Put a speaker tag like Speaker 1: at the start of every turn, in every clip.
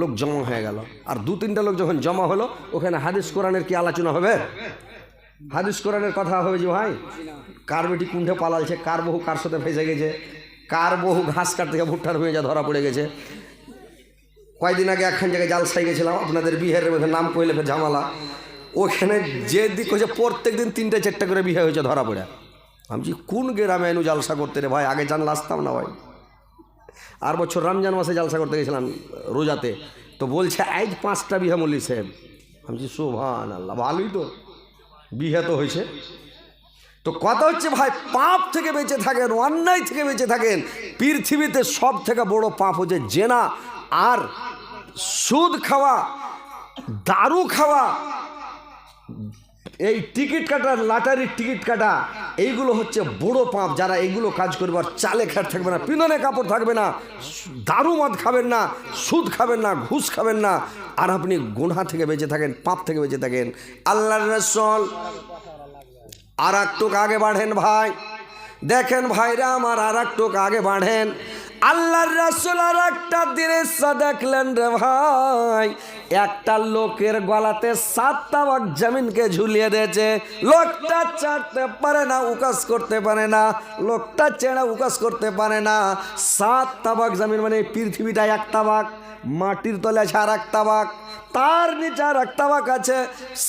Speaker 1: লোক জমা হয়ে গেল। আর দু তিনটা লোক যখন জমা হলো, ওখানে হাদিস কোরআনের কি আলোচনা হবে? হাদিস কোরআনের কথা হবে যে ভাই, কার বেটি কুণ্ঠে পালালছে, কার বহু কার সাথে ফেসে গেছে, কার বহু ঘাস কাট থেকে ভুট্টার হয়ে যা ধরা পড়ে গেছে। কয়েকদিন আগে একখান জায়গায় জালসাই গেছিলাম, আপনাদের বিহারের মধ্যে নাম কইলে ঝামেলা। ওখানে যে দিক হচ্ছে প্রত্যেক দিন তিনটে চারটে করে বিয়ে হয়েছে ধরা পড়ে। আমি কোন গ্রামে এনু জালসা করতে রে ভাই? আগে জানলে আসতাম না ভাই। আর বছর রমজান মাসে জালসা করতে গেছিলাম রোজাতে। তো বলছে আজ পাঁচটা বিহা মল্লি সাহেব। আমি শোভান আল্লাহ ভালোই তো, বিহে তো হয়েছে। তো কথা হচ্ছে, ভাই, পাপ থেকে বেঁচে থাকেন, অন্যায় থেকে বেঁচে থাকেন, পৃথিবীতে সব থেকে বড় পাপ হচ্ছে জেনা আর সুদ খাওয়া, দারু খাওয়া এই টিকিট কাটা লাটারির টিকিট কাটা, এইগুলো হচ্ছে বড় পাপ যারা এইগুলো কাজ করবে আর চালে খাট থাকবে না, পিননে কাপড় থাকবে না, দারু মদ খাবেন না, সুদ খাবেন না, ঘুষ খাবেন না, আর আপনি গুনহা থেকে বেঁচে থাকেন, পাপ থেকে বেঁচে থাকেন। আল্লাহর রসল আর একটু আগে বাড়েন ভাই। দেখেন ভাইরা আমার আর একটু আগে বাড়েন। আল্লাহর রাসূল আর একটা দৃশ্য দেখলেন রে ভাই। একটা লোকের গলাতে সাতটা জমিনকে ঝুলিয়ে দিয়েছে। লোকটা চাটতে পারে না, উকাস করতে পারে না। লোকটা চেড়া উকাস করতে পারে না। সাতটা বাক জমিন মানে পৃথিবীটা একটা বাক মাটির তলে আছে আর একটা বাক তার নিচে আর এক তাবাক আছে।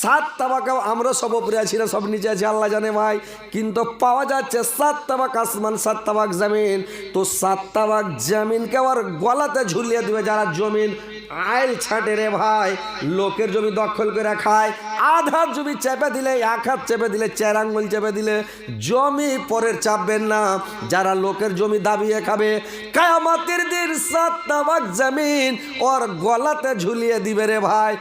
Speaker 1: সাত তাবাক আমরা সব উপরে আছি না, সব নিচে আছে, আল্লাহ জানে ভাই। কিন্তু পাওয়া যাচ্ছে সাত তাবাক আসমান সাত তাবাক জামিন। তো সাত তাবাক জামিনকে আবার গলাতে ঝুলিয়ে দেবে যারা জমিন আইল ছাটে রে ভাই। লোকের জমি দখল করে খায়। আধা জমি চেপে দিলে এক হাত চেপে দিলে চার চেপে দিলে জমি পরের চাপবেন না। যারা লোকের জমি দাবিয়ে খাবে, কায়ামাতের দিন সাত জামিন ওর গলাতে ঝুলিয়ে দিবে রে ভাই।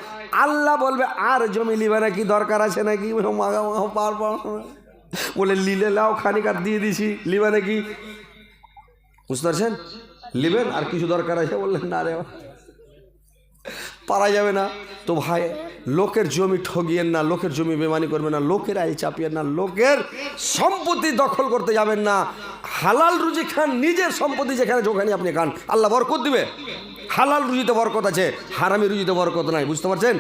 Speaker 1: আল্লাহ বলবে, আর জমি লিবে নাকি? দরকার আছে নাকি? মাগা মাগা পার পার বলে লিলে লাও খানিক আর দিয়ে দিছি। লিবে নাকি? বুঝতে পারছেন? লিবেন আর কিছু দরকার আছে? বললেন, না রে পারা যাবে না। তো ভাই, লোকের জমি ঠগিয়েন না, লোকের জমি বেমানি করবেন না, লোকের আইল চাপিয়েন না, লোকের সম্পত্তি দখল করতে যাবেন না। হালাল রুজি খান, নিজের সম্পত্তি যেখানে যেখানে আপনি খান, আল্লাহ বরকত দিবে। হালাল রুজিতে বরকত আছে, হারামি রুজিতে বরকত নাই, বুঝতে পারছেন?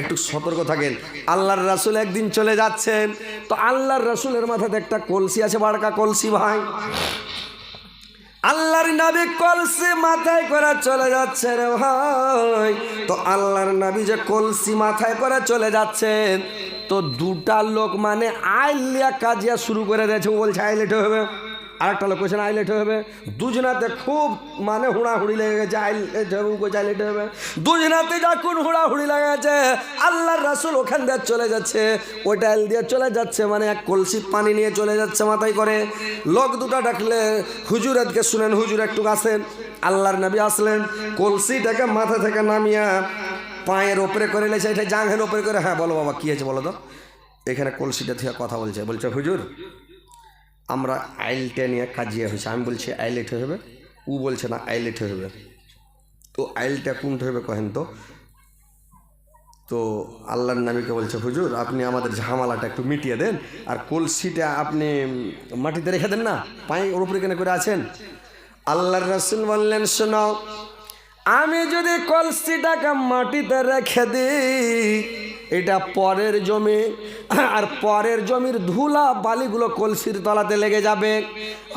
Speaker 1: একটু সতর্ক থাকেন। আল্লাহর রাসুল একদিন চলে যাচ্ছেন। তো আল্লাহর রাসুলের মাথাতে একটা কলসি আছে, বাড়কা কলসি ভাই। আল্লাহর নাবি কলসি মাথায় করে চলে যাচ্ছে রে ভাই। তো আল্লাহর নাবি যে কলসি মাথায় করে চলে যাচ্ছেন তো দুটা লোক মানে আইলিয়া কাজিয়া শুরু করে দিয়েছে বলছে আইলেটে হবে আর একটা লোক বলছে আইলেট হবে। দুজনাতে খুব মানে হুড়াহুড়ি লেগে গেছে। আইলেট হবে ও আইলেট হবে। দুজনাতে যখন হুড়াহুড়ি লেগেছে আল্লাহর রাসুল ওখান দিয়ে চলে যাচ্ছে। ওইটা আইল দিয়ে চলে যাচ্ছে মানে এক কলসি পানি নিয়ে চলে যাচ্ছে মাথায় করে। লোক দুটা ডাকলে, হুজুর আজকে শুনেন, হুজুর একটু আসেন। আল্লাহর নবী আসলেন, কলসিটাকে মাথা থেকে নামিয়া পায়ের ওপরে করে লেছে এটা জাঙ্গের ওপরে করে হ্যাঁ বলো বাবা, কী আছে বলো তো? এখানে কলসিটা থেকে কথা বলছে। বলছে, হুজুর আমরা আইলটা নিয়ে কাজিয়ে হয়েছে। আমি বলছি আইলেট হবে উ বলছে, না আইলেট হবে তো আইলটা কোনটা হবে কহেন তো? তো আল্লাহর নামীকে বলছে, হুজুর, আপনি আমাদের ঝামেলাটা একটু মিটিয়ে দেন আর কলসিটা আপনি মাটিতে রেখে দেন না? পায়ে ওর উপরে কেন করে আছেন? আল্লাহর রাসুল বললেন শোনাও আমি যদি কলসিটাকে মাটিতে রেখে দিই এটা পরের জমি। আর পরের জমির ধুলা বালিগুলো কলসির তলাতে লেগে যাবে।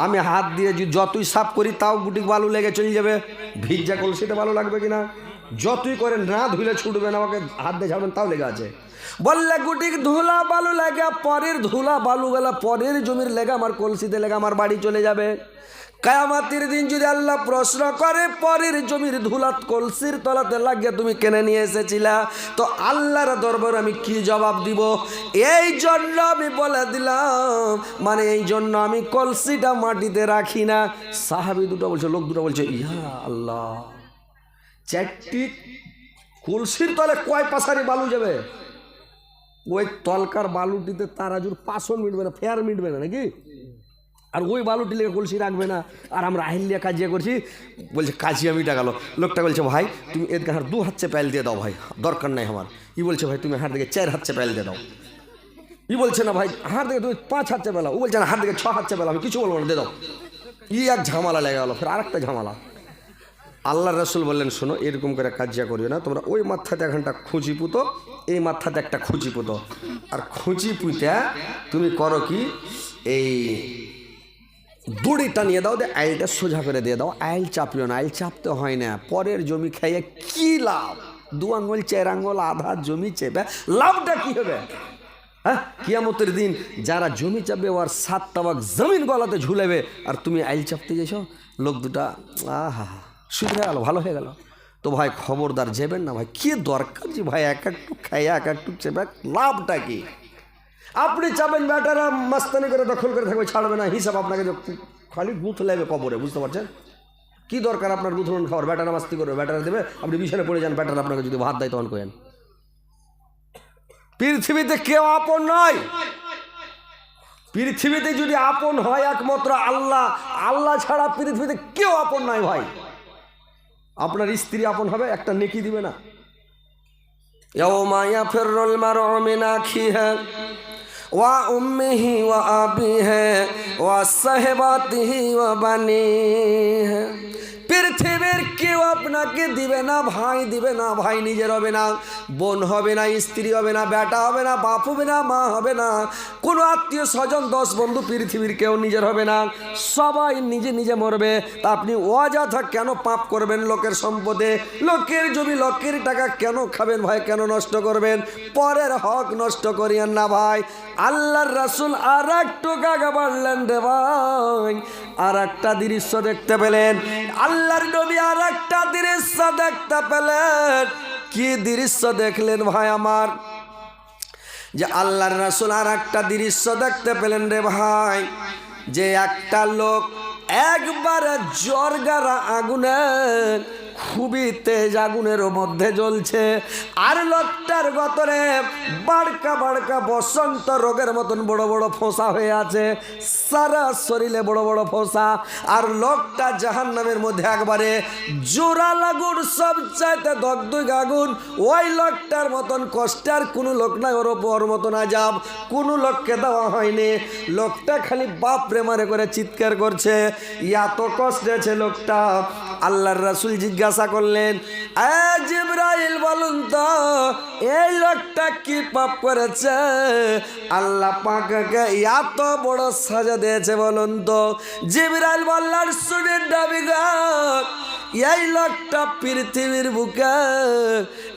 Speaker 1: আমি হাত দিয়ে যতই সাফ করি, তাও গুটি বালু লেগে চলে যাবে। ভিজা কলসিতে ভালো লাগবে কিনা? যতই করে না ধুলে ছুটবে না, আমাকে হাত দিয়ে ছাড়বেন তাও লেগে আছে। বললে গুটি ধুলা বালু লাগে, পরের ধুলা বালু গেলা পরের জমির লেগে, আমার কলসিতে লেগে, আমার বাড়ি চলে যাবে। কায়ামাতির দিন যদি আল্লাহ প্রশ্ন করে, পরের জমির ধুলাত কলসির তলাতে লাগিয়ে তুমি কেনে নিয়ে এসেছিলা, তো আল্লাহর দরবার আমি কি জবাব দিব? এই জন্য আমি বলে দিলাম মানে এই জন্য আমি কলসিটা মাটিতে রাখি না। সাহাবি দুটো বলছে, লোক দুটো বলছে, ইয়া আল্লাহ, চারটি কলসির তলে কয় পাশারি বালু যাবে? ওই তলকার বালুটিতে তারাজুর পাশন মিটবে না, ফেয়ার মিটবে না নাকি? আর ওই বালুটি লেগে কলসি রাখবে না। আর আমরা আহিল্যা কাজিয়া করছি, বলছে, কাজিয়া মিটা গেল লোকটা বলছে, ভাই, তুমি এদিকে হার দু হাত চেপে দিয়ে দাও ভাই, দরকার নাই আমার। ই বলছে, ভাই, তুমি হাত দিকে চার হাত চেপে দিয়ে দাও। ই বলছে, না ভাই, হাত দিকে তুমি পাঁচ হাত চেপে ও বলছে, না, হাত দিকে ছ হাত চেপে আমি কিছু বলব না, দিয়ে দাও। ই এক ঝামেলা লেগে গেলো, ফের আরেকটা ঝামেলা। আল্লাহ রসুল বললেন, শোনো, এরকম করে কাজিয়া করিও না, তোমরা ওই মাথাতে এখানটা খুঁজি পুতো, এই মাথাতে একটা খুঁজি পুতো। আর খুঁজি পুঁতে তুমি করো কি, এই দড়ি টানিয়ে দাও দিয়ে আইলটা সোজা করে দিয়ে দাও। আইল চাপিও না, আইল চাপতে হয় না। পরের জমি খাইয়ে কি লাভ? দু আঙ্গুল, চার আঙ্গুল, আধা জমি চেপে লাভটা কি হবে? হ্যাঁ কিয়ামতের দিন যারা জমি চাপবে, ওর সাত তাবাক জমিন গলাতে ঝুলেবে। আর তুমি আইল চাপতে গেছো লোক দুটা, আহা, শুধু হয়ে গেল, ভালো হয়ে গেল। তো ভাই খবরদার যাবেন না ভাই, কি দরকার যে ভাই, এক একটু খাইয়া, এক একটু চেপে, লাভটা কি? আপনি চাবেন ব্যাটারা মাস্তানি করে দখল করে থাকবে, ছাড়বে না, হিসাব আপনাকে খালি গুঁথ লাগবে কবরে, বুঝতে পারছেন? কি দরকার আপনার গুঁথরণ খাওয়ার? ব্যাটারা মাস্তি করবে, ব্যাটারা দেবে। আপনি বিছানে পড়ে যান, ব্যাটারা আপনাকে যদি ভাত দেয় তখন কেন পৃথিবীতে কেউ আপন নয়। পৃথিবীতে যদি আপন হয় একমাত্র আল্লাহ আল্লাহ ছাড়া পৃথিবীতে কেউ আপন নয় ভাই। আপনার স্ত্রী আপন হবে, একটা নেকি দিবে না। व उम्मी ही व आबी है व सहबाती ही व बनी है। পৃথিবীর কেউ আপনাকে দিবে না, ভাই দিবে না, ভাই নিজের হবে না। বোন হবে না, স্ত্রী হবে না, বেটা হবে না, বাপ হবে না, মা হবে না। কোনো আত্মীয় স্বজন, দশ বন্ধু পৃথিবীর কেউ নিজের হবে না। সবাই নিজে নিজে মরবে। তা আপনি অযথা কেন পাপ করবেন লোকের সম্পদে? লোকের জমি, লোকের টাকা কেন খাবেন ভাই? কেন নষ্ট করবেন? পরের হক নষ্ট করিয়েন না ভাই। আল্লাহর রাসুল আর একটু গাগা বাড়লেন রে ভাই। আর একটা দৃশ্য দেখতে পেলেন। আল্লাহর নবী আর একটা দৃশ্য দেখতে পেলেন। কি দৃশ্য দেখলেন ভাই আমার? যে আল্লাহর রাসুল আর একটা দৃশ্য দেখতে পেলেন রে ভাই। যে একটা লোক একবারে জর্গারা আগুনে খুবই তেজ আগুনের মধ্যে জ্বলছে। আর লোকটার গতরে বাড়কা বাড়কা বসন্ত রোগের মতন বড় বড় ফোসা হয়ে আছে। সারা শরীরে বড় বড় ফোসা। আর লোকটা জাহান নামের মধ্যে একবারে জোড়া লাগুন সব চাইতে দগদগ আগুন ওই লোকটার মতন কষ্টের কোনো লোক নাই, ওর ওর মতন আজাব। কোনো লোককে দেওয়া হয়নি। লোকটা খালি বাপ প্রেমারে করে চিৎকার করছে। এত কষ্ট আছে লোকটা। আল্লাহর রাসুল জিজ্ঞাসা করলেন, "এ জিব্রাইল, বলুন তো, এই লোকটা কি পাপ করেছে? আল্লাহ পাকাকে এত বড় সাজা দিয়েছে, বলুন তো। জিব্রাইল বললেন শুনে ডাবি এই লোকটা পৃথিবীর বুকে,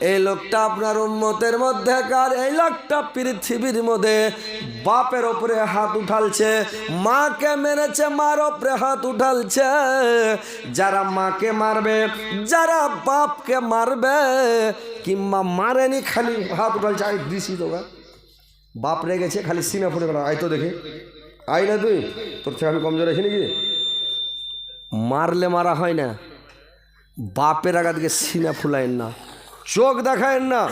Speaker 1: এই লোকটা আপনার উম্মতের মধ্যে কার? এই লোকটা পৃথিবীর মধ্যে বাপের ওপরে হাত উঠালছে, মাকে মেরেছে, মার ওপরে হাত উঠালছে। যারা মাকে মারবে, যারা বাপকে মারবে, কিংবা মারেনি, খালি হাত উঠালছে আই দিছি তো গা। বাপ রেগেছে খালি সিনা ফুটে গেল আয় তো দেখে। আই না তুই? তোর থেকে আমি কমজোর আছি নাকি? মারলে মারা হয় না। বাপের আগাদিকে সিনা ফুলাইন না। চোখ দেখায়েন না।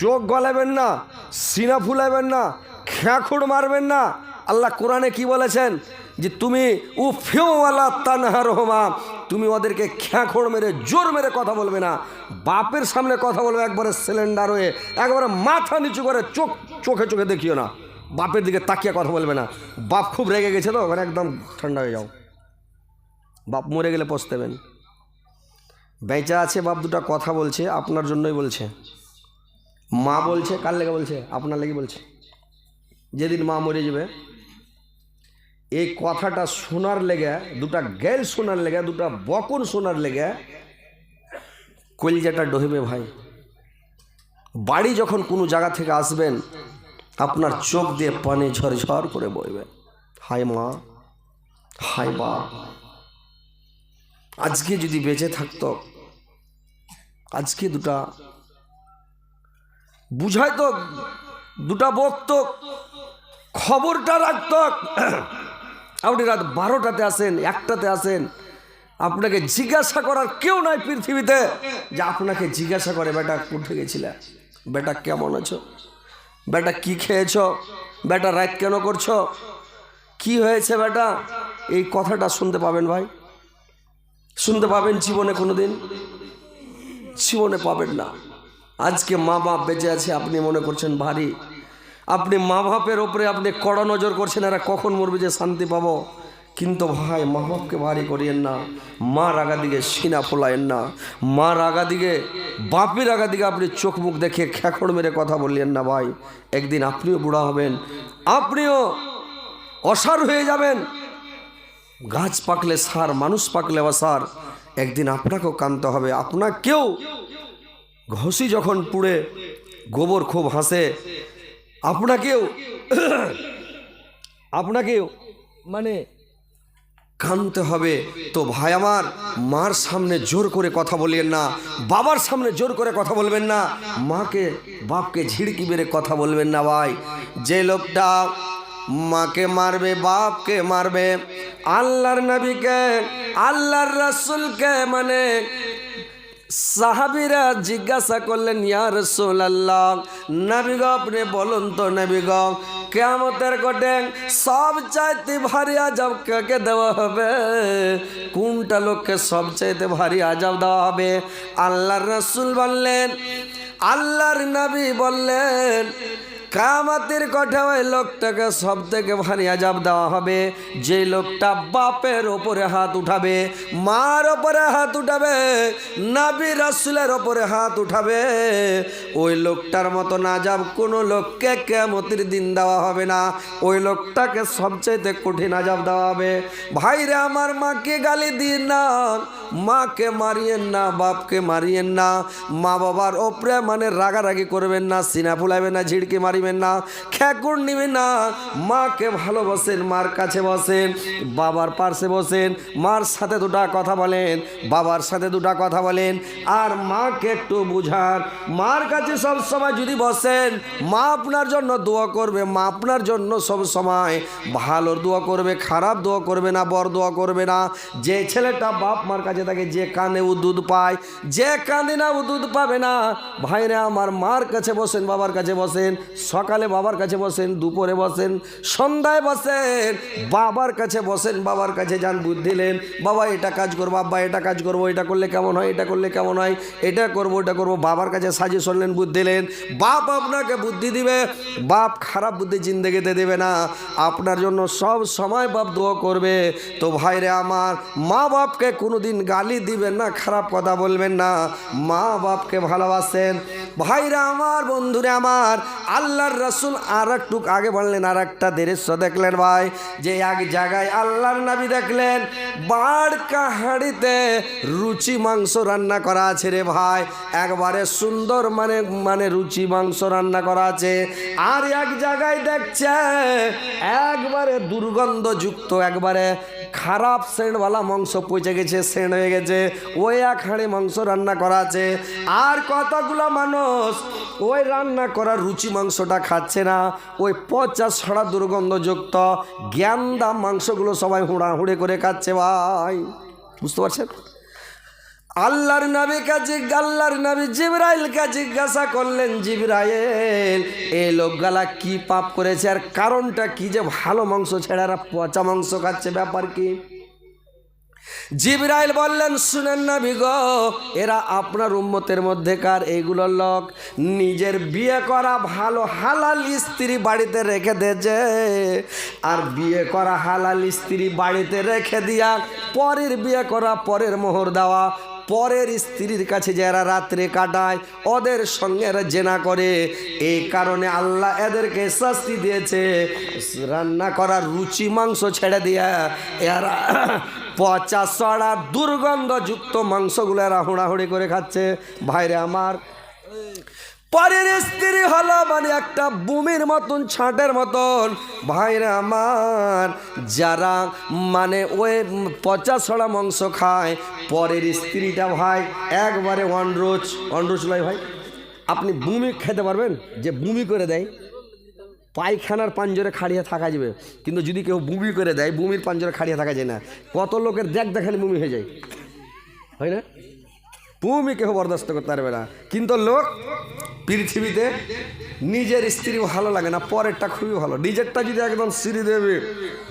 Speaker 1: চোখ গলাবেন না। সিনা ফুলাবেন না। খ্যাঁখুড় মারবেন না। আল্লাহ কোরআনে কি বলেছেন? যে তুমি উ ফেওয়ালা তানহার হোমা তুমি ওদেরকে খ্যাঁখোড় মেরে, জোর মেরে কথা বলবে না। বাপের সামনে কথা বলবে, একবারে সিলিন্ডার হয়ে, একবারে মাথা নিচু করে চোখ, চোখে চোখে দেখিও না। বাপের দিকে তাকিয়ে কথা বলবে না। বাপ খুব রেগে গেছে তো ওখানে একদম ঠান্ডা হয়ে যাও। বাপ মরে গেলে পস্তেবেন বেঁচা আছে, বাপ দুটা কথা বলছে, আপনার জন্যই বলছে। মা বলছে, কার লেগে বলছে? আপনার লেগে বলছে। যেদিন মা মরে যাবে এই কথাটা শোনার লেগে, দুটা গেল শোনার লেগে, দুটা বকন শোনার লেগে, কলজাটা ডহিবে ভাই। বাড়ি যখন কোনো জায়গা থেকে আসবেন, আপনার চোখ দিয়ে পানি ঝড় করে বইবে। হায় মা, হায় বা আজকে যদি বেঁচে থাকতো, আজকে দুটা বুঝাইতো, দুটা বকত, খবরটা রাখত আপনি রাত বারোটাতে আসেন একটাতে আসেন আপনাকে জিজ্ঞাসা করার কেউ নাই পৃথিবীতে। যে আপনাকে জিজ্ঞাসা করে, বেটা কোথায় গেছিলে? বেটা, কেমন আছো? বেটা, কি খেয়েছ? বেটা রাত কেন করছ? কি হয়েছে, বেটা? এই কথাটা শুনতে পাবেন ভাই। শুনতে পাবেন জীবনে কোনো দিন জীবনে পাবেন না। আজকে মা বাপ বেঁচে আছে, আপনি মনে করছেন ভারী। আপনি মা বাপের ওপরে আপনি কড়া নজর করছেন, এরা কখন মরবে যে শান্তি পাবো? কিন্তু ভাই, মা বাপকে ভারী করিয়েন না। মা রাগা দিকে সিনা ফোলায়েন না। মা রাগা দিকে বাপের রাগা দিকে আপনি চোখ মুখ দেখে খেকড় মেরে কথা বললেন না ভাই। একদিন আপনিও বুড়া হবেন, আপনিও অসার হয়ে যাবেন। গাছ পাকলে সার, মানুষ পাকলে অসার। একদিন আপনাকেও কানতে হবে। আপনাকেও ঘষি যখন পুড়ে গোবর খুব হাসে আপনাকেও আপনাকেও মানে কানতে হবে। তো ভাই আমার, মার সামনে জোর করে কথা বলবেন না, বাবার সামনে জোর করে কথা বলবেন না, মাকে, বাপকে ঝিড়কি বেড়ে কথা বলবেন না ভাই। যে লোকটা মাকে মারবে, বাপকে মারবে, আল্লাহর নবীকে, আল্লাহর রসুলকে মানে সাহাবিরা জিজ্ঞাসা করলেন, ইয়া সোল্লাহ নাবিগ আপনি বলুন তো নাবিগ কেমতের কটে সব চাইতে ভারী আজব কাকে দেওয়া হবে? কোনটা লোককে সব চাইতে ভারী আজব দেওয়া হবে? আল্লাহর রসুল বললেন, আল্লাহর নাবি বললেন কামাতের কথা ওই লোকটাকে সব থেকে ভারী আজাব দেওয়া হবে। যে লোকটা বাপের ওপরে হাত উঠাবে, মার ওপরে হাত উঠাবে, নাবি রাসুলের ওপরে হাত উঠাবে, ওই লোকটার মতো আজাব কোনো লোককে কেমতির দিন দেওয়া হবে না। ওই লোকটাকে সবচাইতে কঠিন আজাব দেওয়া হবে। ভাইরে আমার মাকে গালি দিন না, মাকে মারিয়েন না, বাপকে মারিয়েন না মা বাবার ওপরে মানে রাগারাগি করবেন না, সিনা ফুলাবেন না, ঝিড়কে মারিবেন না, খ্যাকুর নিবেন না। মাকে ভালোবাসেন, মার কাছে বসেন, বাবার পার্শ্বে বসেন, মার সাথে দুটা কথা বলেন, বাবার সাথে দুটা কথা বলেন। আর মাকে একটু বুঝান, মার কাছে সব সময় যদি বসেন, মা আপনার জন্য দোয়া করবে, মা আপনার জন্য সব সময় ভালো দোয়া করবে, খারাপ দোয়া করবে না বর দোয়া করবে না। যে ছেলেটা বাপ মার কাছে থাকে, যে কানে ও দুধ পায়, যে কাঁদে না ও দুধ পাবে না, ভাইরা আমার মার কাছে বসেন, বাবার কাছে বসেন সকালে বাবার কাছে বসেন, দুপুরে বসেন, সন্ধ্যায় বসেন, বাবার কাছে বসেন, বাবার কাছে যান, বুদ্ধি দিলেন বাবা এটা কাজ করব, আব্বা এটা কাজ করব, এটা করলে কেমন হয়, এটা করলে কেমন হয়, এটা করব এটা করব, বাবার কাছে সাজেশন নেন, বুদ্ধি দিলেন বাপ আপনাকে বুদ্ধি দিবে, বাপ খারাপ বুদ্ধি জিন্দগিতে দেবে না, আপনার জন্য সব সময় বাপ দোয়া করবে, তো ভাইরে আমার, মা বাপকে কোনোদিন গালি দিবেন না, খারাপ কথা বলবেন না, মা বাপকে ভালোবাসেন, ভাইরা আমার, বন্ধুরে আমার আল্লাহর রসুল আর একটু আগে বললেন আর একটা দৃশ্য দেখলেন ভাই, যে এক জায়গায় আল্লাহর নাবি দেখলেন, বাড় কাহাড়িতে রুচি মাংস রান্না করা আছে রে ভাই, একবারে সুন্দর মানে মানে রুচি মাংস রান্না করা আছে। আর এক জায়গায় দেখছে, একবারে দুর্গন্ধযুক্ত, একবারে খারাপ সেন্টওয়ালা মাংস পচে গেছে সেন্ট হয়ে গেছে, ওই এক হাঁড়ি মাংস রান্না করা আছে। আর কতগুলো মানুষ ওই রান্না করা রুচি মাংসটা খাচ্ছে না, ওই পচা ছড়া দুর্গন্ধযুক্ত জ্ঞান দাম মাংসগুলো সবাই হুড়াহুড়ি করে খাচ্ছে ভাই। বুঝতে পারছেন? আল্লাহর নবীকে জিজ্ঞ আল্লাহর নবী জিব্রাইলকে জিজ্ঞাসা করলেন, জিব্রাইল, এই লোকগালা কি পাপ করেছে? আর কারণটা কি যে ভালো মাংস ছেড়ে এরা পচা মাংস খাচ্ছে? ব্যাপার কি? জিব্রাইল বললেন, শুনেন না বিগ এরা আপনার উম্মতের মধ্যেকার এইগুলোর লোক। নিজের বিয়ে করা ভালো হালাল স্ত্রী বাড়িতে রেখে দিয়েছে আর বিয়ে করা হালাল স্ত্রী বাড়িতে রেখে দিয়া পরের বিয়ে করা পরের মোহর দেওয়া পরের স্ত্রীর কাছে যারা রাত্রে কাটায়, ওদের সঙ্গে জেনা করে। এই কারণে আল্লাহ এদেরকে শাস্তি দিয়েছে। রান্না করার রুচি মাংস ছেড়ে দিয়া এরা পচা, সড়া, দুর্গন্ধযুক্ত মাংসগুলো এরা হুড়াহুড়ি করে খাচ্ছে। ভাইরে আমার পরের স্ত্রী হলো মানে একটা বুমির মতন, ছাঁটের মতন। ভাইরা আমার, যারা মানে ওই পচা ছড়া মাংস খায়, পরের স্ত্রীটা ভাই একবারে অনরোজ অনরোজ নয় ভাই, আপনি বুমি খেতে পারবেন, যে বুমি করে দেয়, পায়খানার পাঞ্জরে খাড়িয়ে থাকা যাবে। কিন্তু যদি কেউ বুমি করে দেয়, বুমির পাঞ্জরে খাড়িয়ে থাকা যায় না। কত লোকের দেখ দেখালি বুমি হয়ে যায়। হয় না? তুমি কেউ বরদাস্ত করতে পারবে না। কিন্তু লোক পৃথিবীতে নিজের স্ত্রী ভালো লাগে না, পরেরটা খুবই ভালো। নিজেরটা যদি একদম শ্রীদেবী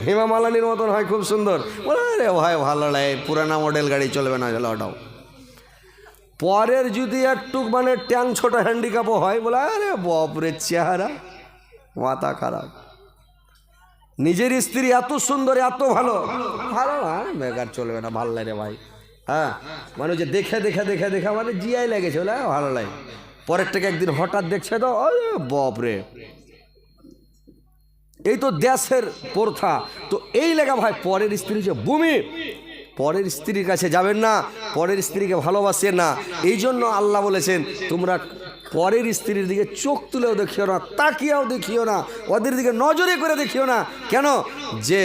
Speaker 1: হেমা মালানির মতন হয়, খুব সুন্দর। বলে, আরে ভাই, ভালো লাগে, পুরানা মডেল গাড়ি চলবে না ওটাও পরের যদি একটু মানে ট্যাং ছোট হ্যান্ডিক্যাপও হয়, বলে, আরে বাপরে, চেহারা, মাথা খারাপ। নিজের স্ত্রী এত সুন্দর, এত ভালো। ভালো না, বেকার চলবে না, ভালো লাগে ভাই। হ্যাঁ? মানে যে দেখে দেখে দেখে দেখে মানে জিয়াই লেগেছে "আহ, ভালো লাগে। পরের থেকে একদিন হঠাৎ দেখছে তো ও বাপরে। এই তো দেশের প্রথা। তো এই লেখা ভাই পরের স্ত্রী যে ভূমি পরের স্ত্রীর কাছে যাবেন না পরের স্ত্রীকে ভালোবাসেন না। এই জন্য আল্লাহ বলেছেন তোমরা পরের স্ত্রীর দিকে চোখ তুলেও দেখিও না, তাকিয়াও দেখিও না, ওদের দিকে নজরে করে দেখিও না। কেন? যে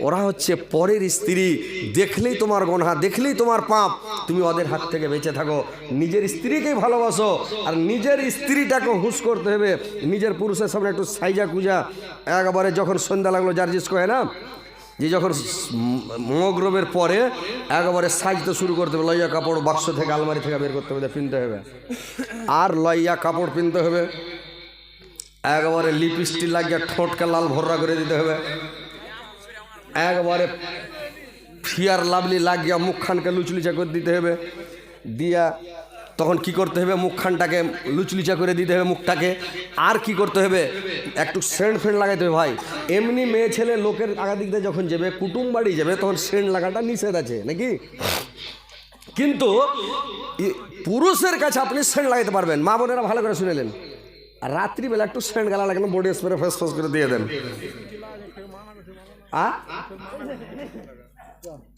Speaker 1: ওরা হচ্ছে পরের স্ত্রী, দেখলেই তোমার গনহা, দেখলেই তোমার পাপ। তুমি ওদের হাত থেকে বেঁচে থাকো, নিজের স্ত্রীকেই ভালোবাসো, আর নিজের স্ত্রীটাকে হুঁশ করতে হবে। নিজের পুরুষের সামনে একটু সাইজা কুজা একবারে যখন সন্ধ্যা লাগল জার্জিস কয় না? যে যখন মগরবের পরে একবারে সাজতে শুরু করতে হবে, লইয়া কাপড় বাক্স থেকে আলমারি থেকে বের করতে হবে পিনতে হবে। আর লইয়া কাপড় পিনতে হবে, একবারে লিপস্টিক লাগিয়ে ঠোঁটকে লাল ভর্রা করে দিতে হবে, একবারে ফিয়ার লাভলি লাগিয়া মুখখানকে লুচলুচা করে দিতে হবে, দিয়া তখন কি করতে হবে? মুখখানটাকে লুচলুচা করে দিতে হবে মুখটাকে। আর কি করতে হবে? একটু সেন্ট ফেন্ট লাগাইতে হবে ভাই। এমনি মেয়ে ছেলে লোকের আগা দিক দিয়ে যখন যাবে, কুটুম বাড়ি যাবে, তখন সেন্ট লাগাটা নিষেধ আছে, নাকি? কিন্তু পুরুষের কাছে আপনি সেন্ট লাগাইতে পারবেন। মা বোনেরা ভালো করে শুনেলেন। আর রাত্রিবেলা একটু সেন্ট গালা লাগানো বডি স্প্রে ফেস ফেস করে দিয়ে দেন। আ?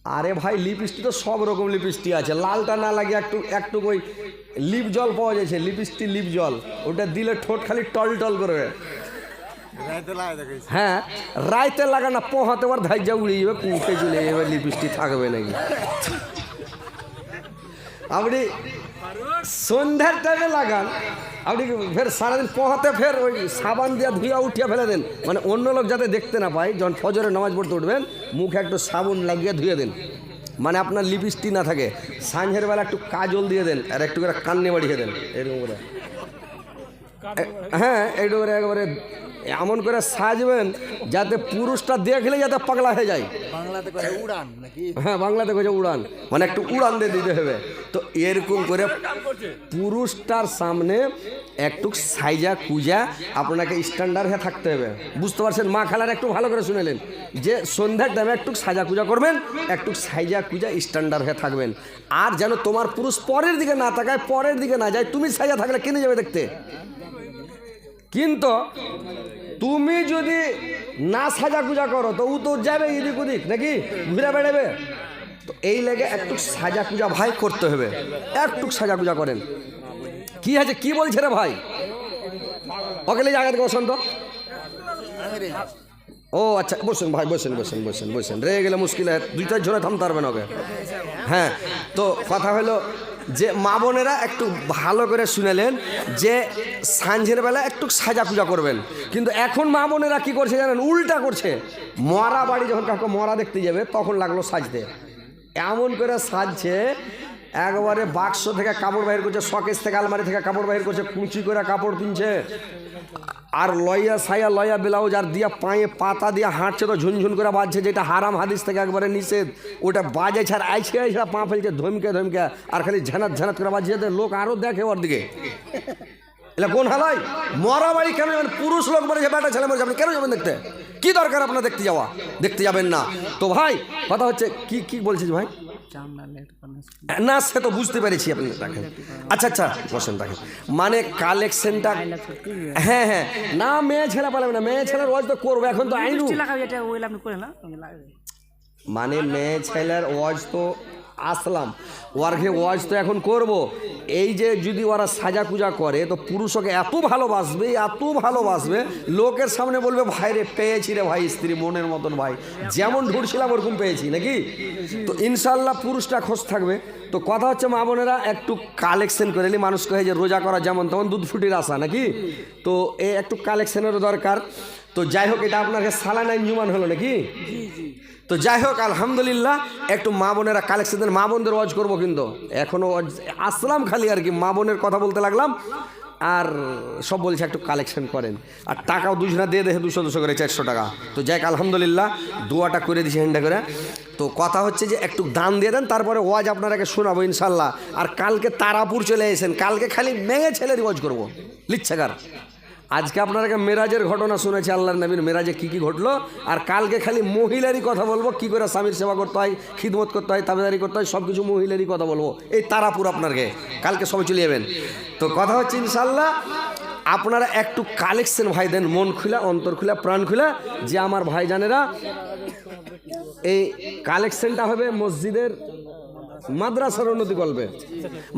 Speaker 1: আরে ভাই লিপস্টিক তো সব রকম লিপস্টিক আছে। লালটা না লাগে একটু একটু ওই লিপ জল পাওয়া যাচ্ছে লিপস্টিক লিপ জল। ওটা দিলে ঠোঁট খালি টল টল করবে। হ্যাঁ রাইতে লাগা না পোহাতে আবার ধাইজা উড়ে যাবে কুটে চলে যাবে লিপস্টিক থাকবে নাকি? আপনি সন্ধ্যার টাইমে লাগান। আপনি ফের সারাদিন পোহাতে ফের ওই সাবান দিয়ে ধুয়া উঠিয়ে ফেলে দেন? মানে অন্য লোক যাতে দেখতে না পায়, যখন ফজরে নামাজ পড়তে উঠবেন, মুখে একটু সাবুন লাগিয়ে ধুয়ে দেন। মানে আপনার লিপস্টিক না থাকে সাঁঝের বেলা একটু কাজল দিয়ে দেন, আর একটু করে কান্নে বাড়িয়ে দেন। এরকম করে। হ্যাঁ একটু করে একবারে এমন করে সাজবেন যাতে পুরুষটা দেখলে যাতে পাগলা হয়ে যায়।
Speaker 2: বাংলাতে করে উড়ান নাকি?
Speaker 1: হ্যাঁ বাংলাতে কইছে উড়ান। মানে একটু উড়ান দিয়ে দিতে হবে। তো এরকম করে পুরুষটার সামনে একটু সাইজা কুজা আপনাকে স্ট্যান্ডার্ড হয়ে থাকতে হবে। বুঝতে পারছেন? মা খালার একটু ভালো করে শুনেলেন যে সন্ধ্যার টাইমে একটু সাজা কুজা করবেন একটু সাইজা কুজা স্ট্যান্ডার্ড হয়ে থাকবেন। আর যেন তোমার পুরুষ পরের দিকে না তাকায় পরের দিকে না যায় তুমি সাজা থাকলে কিনে যাবে দেখতে? কিন্তু তুমি যদি না সাজা গুজা করো, তো ও তো যাবে এদিক ওদিক, নাকি? ঘুরে বেড়াবে? তো এই লেগে একটু সাজা পূজা ভাই করতে হবে। একটু সাজা পূজা করেন। কি আছে? কি বলছে রে ভাই? ওকে জায়গা থেকে বসন্ত ও আচ্ছা বসেন ভাই, বসেন বসেন বসেন বসেন। রে গেলে মুশকিল দুই চার ঝরে থামতে পারবেন ওকে। হ্যাঁ তো কথা হলো যে মা বোনেরা একটু ভালো করে শুনেলেন যে সাঁঝের বেলা একটু সাজা পূজা করবেন। কিন্তু এখন মা বোনেরা কী করছে জানেন? উল্টা করছে। মরা বাড়ি যখন কাউকে মরা দেখতে যাবে, তখন লাগল সাজতে। এমন করে সাজছে একবারে বাক্স থেকে কাপড় বাইর করছে, শকেস থেকে আলমারি থেকে কাপড় বাইর করছে, কুচি করে কাপড় পিনছে আর লইয়া সাইয়া লয়া ব্লাউজ আর দিয়া পায়ে পাতা দিয়ে হাঁটছে তো ঝুনঝুন করে বাজছে, যেটা হারাম হাদিস থেকে একবারে নিষেধ। ওটা বাজে ছাড় আইছে আইসা পা ফেলছে, ধমকে ধমকে, আর খালি ঝানাত ঝানাত করে বাজছে লোক আরও দেখে ওর দিকে এটা কোন হালাই? মরা বাড়ি কেন যাবেন? পুরুষ লোক মরে বেটা ছেলে মরে আপনি কেন যাবেন দেখতে? কি দরকার আপনার দেখতে যাওয়া? দেখতে যাবেন না। তো ভাই, কথা হচ্ছে, কি কি বলছিস ভাই? না সে তো বুঝতে পেরেছি আপনি রাখেন আচ্ছা আচ্ছা বসেন রাখেন মানে কালেকশনটা হ্যাঁ হ্যাঁ। না মেয়ে ছেলে পালাবে না মেয়ে ছেলের ওয়াজ তো করব এখন তো আইনু।
Speaker 3: লাগাবে।
Speaker 1: মানে মেয়ে ছেলের ওয়াজ তো আসলাম। ওয়ার্কে ওয়াজ তো এখন করব। এই যে যদি ওরা সাজা পূজা করে, তো পুরুষকে এত ভালোবাসবে এত ভালোবাসবে, লোকের সামনে বলবে, ভাই রে, পেয়েছি রে ভাই স্ত্রী, মনের মতন ভাই। যেমন ঢুরছিলাম ওরকম পেয়েছি, নাকি? তো ইনশাল্লাহ পুরুষটা খোঁজ থাকবে। তো কথা হচ্ছে, মা বোনেরা, একটু কালেকশন করে নিই মানুষ কহে যে, রোজা করা যেমন তেমন দুধ ফুটির আশা, নাকি? তো এ একটু কালেকশনেরও দরকার। তো যাই হোক, এটা আপনাকে সালানাইন জুমান হলো, নাকি? তো যাই হোক আলহামদুলিল্লাহ একটু মা বোনেরা কালেকশন মা বোনদের ওয়াজ করব কিন্তু। এখনও আসলাম খালি আর কি মা বোনের কথা বলতে লাগলাম। আর সব বলছে একটু কালেকশন করেন। আর টাকাও দুজনা দিয়ে দেখে দুশো দুশো করে চারশো টাকা। তো যাই হোক, আলহামদুলিল্লাহ দোয়াটা করে দিছি হ্যান্ডা করে। তো কথা হচ্ছে যে একটু দান দিয়ে দেন তারপরে ওয়াজ আপনারাকে শোনাবো ইনশাল্লাহ। আর কালকে তারাপুর চলে এসেছেন কালকে খালি মেয়ে ছেলের ওয়াজ করব। লিচ্ছাকার আজকে আপনারা মেরাজের ঘটনা শুনেছে আল্লাহ নবীর মেরাজে কি কি ঘটলো, আর কালকে খালি মহিলারই কথা বলব, কি করে স্বামীর সেবা করতে হয়, খিদমত করতে হয়, তাবেদারি করতে হয় সব কিছু মহিলারই কথা বলব। এই তারাপুর আপনাকে কালকে সবাই চলে যাবেন। তো কথা হচ্ছে ইনশাল্লাহ আপনারা একটু কালেকশন ভাই দেন মন খুলা, অন্তর খুলা, প্রাণ খুলা, যে আমার ভাইজানেরা এই কালেকশনটা হবে মসজিদের মাদ্রাসার উন্নতি কল্পে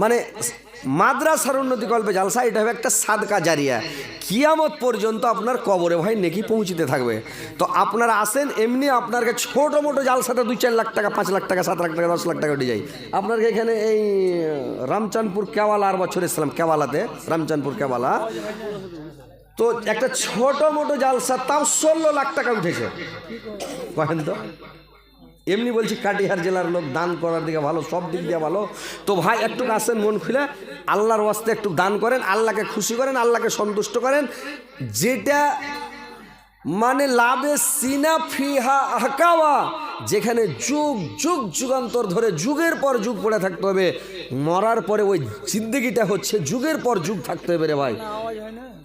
Speaker 1: মানে মাদ্রাসার উন্নতি কল্পে জালসা, এটা হবে একটা সাদকা জারিয়া। কিয়ামত পর্যন্ত আপনার কবরে ভাই নেকি পৌঁছিতে থাকবে। তো আপনারা আসেন, এমনি আপনাকে ছোট মোটো জালসাতে দুই চার লাখ টাকা, পাঁচ লাখ টাকা, সাত লাখ টাকা, দশ লাখ টাকা উঠে যায়। আপনার এখানে এই রামচাঁদপুর কেওয়ালা আর বছর এসেছিলাম কেওয়ালাতে, রামচাঁদপুর কেওয়ালা। তো একটা ছোট মোটো জালসা, তাও ষোলো লাখ টাকা উঠেছে। কহেন তো? এমনি বলছি কাটিহার জেলার লোক দান করার দিকে ভালো, সব দিক দিয়ে ভালো। তো ভাই একটু আসেন, মন খুলে। আল্লাহর ওয়াস্তে একটু দান করেন, আল্লাহকে খুশি করেন, আল্লাহকে সন্তুষ্ট করেন। যেটা মানে লাভে সিনা ফিহা হাকাওয়া যেখানে যুগ যুগ, যুগান্তর ধরে যুগের পর যুগ পড়ে থাকতে হবে। মরার পরে ওই জিন্দগিটা হচ্ছে যুগের পর যুগ থাকতে হবে রে ভাই।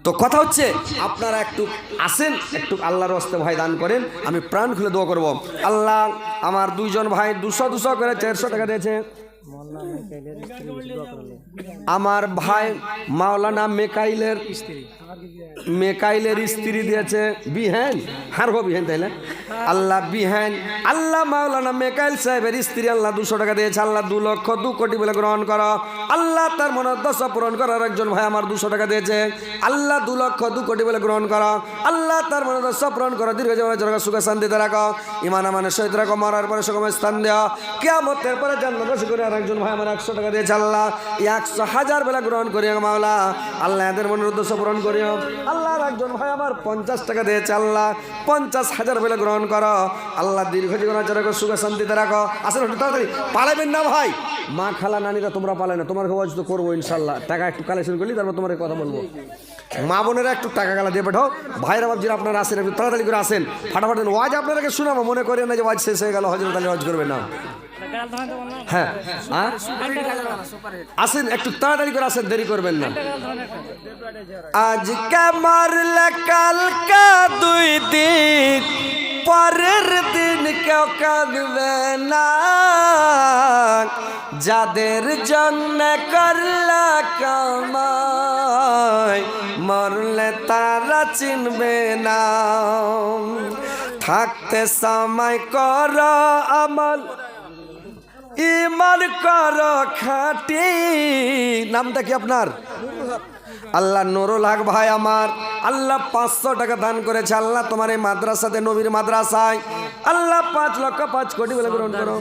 Speaker 1: তো কথা হচ্ছে, আপনারা একটু আসেন, একটু আল্লাহর হস্তে ভাই দান করেন, আমি প্রাণ খুলে দোয়া করব। আল্লাহ আমার দুইজন ভাই দুশো দুশো করে চারশো টাকা দিয়েছে। আমার ভাই মাওলানা মেকাইলের মেকাইলের স্ত্রী দিয়েছে বিহেন। হার গো বিহেন তাইলে। আল্লাহ বিহেন আল্লাহ মাওলানা মেকাইল সাহেবের স্ত্রী আল্লাহ দুশো টাকা দিয়েছে আল্লাহ দু লক্ষ দু কোটি বলে গ্রহণ করো। আল্লাহ তার মনে দশা পূরণ করার একজন ভাই আমার দুশো টাকা দিয়েছে। আল্লাহ দু লক্ষ দু কোটি বলে গ্রহণ করো। আল্লাহ তার মনে দশা পূরণ করো দীর্ঘ জীবনে সুখে শান্তিতে রাখো। ইমান আমানের সহিত রাখো মরার পরে সুগম স্থান দেওয়া কেমতের পরে জান্নাত করে আর একজন ভাই আমার একশো টাকা দিয়েছে, আল্লাহ একশো হাজার বেলা গ্রহণ করিও মাওলা। আল্লাহ এদের মনের উদ্দেশ্য পূরণ করিও। আল্লাহর একজন ভাই আমার পঞ্চাশ টাকা দিয়েছে, আল্লাহ, পঞ্চাশ হাজার বেলা গ্রহণ করো। আল্লাহ দীর্ঘ জীবন রাখো সুখে শান্তিতে রাখো। আসলে তাড়াতাড়ি। পালাবেন না ভাই। মা খালা, নানিরা তোমরা পালে না। তোমার খবর তো করব ইনশাল্লাহ টাকা একটু কালেকশন করলি, তারপর তোমার কথা বলব। মা বোনেরা একটু টাকা গালা দিয়ে পাঠাও। ভাইরা বাবজিরা আপনারা আসেন, একটু তাড়াতাড়ি করে আসেন। ফাটাফাট ওয়াজ আপনাদেরকে শোনাবো, মনে করেন না যে ওয়াজ শেষ হয়ে গেল হজরত আলী ওয়াজ করবে না। হ্যাঁ আসেন, একটু তাড়াতাড়ি করে আসেন, দেরি করবেন না। আজকে মারলে কালকা দুই দিন। পরের দিন কেউ কাঁদবে না। যাদের জন্য করলা কামাই, মরলে তারা চিনবে না। থাকতে সময় কর আমল, ইমান কর খাটি। নামটা কি আপনার? আল্লাহ নুরুল লাগ ভাই আমার। আল্লাহ পাঁচশো টাকা দান করেছে। আল্লাহ তোমার এই মাদ্রাসাতে নবীর মাদ্রাসায়। আল্লাহ পাঁচ লক্ষ পাঁচ কোটি বলে গ্রহণ করো।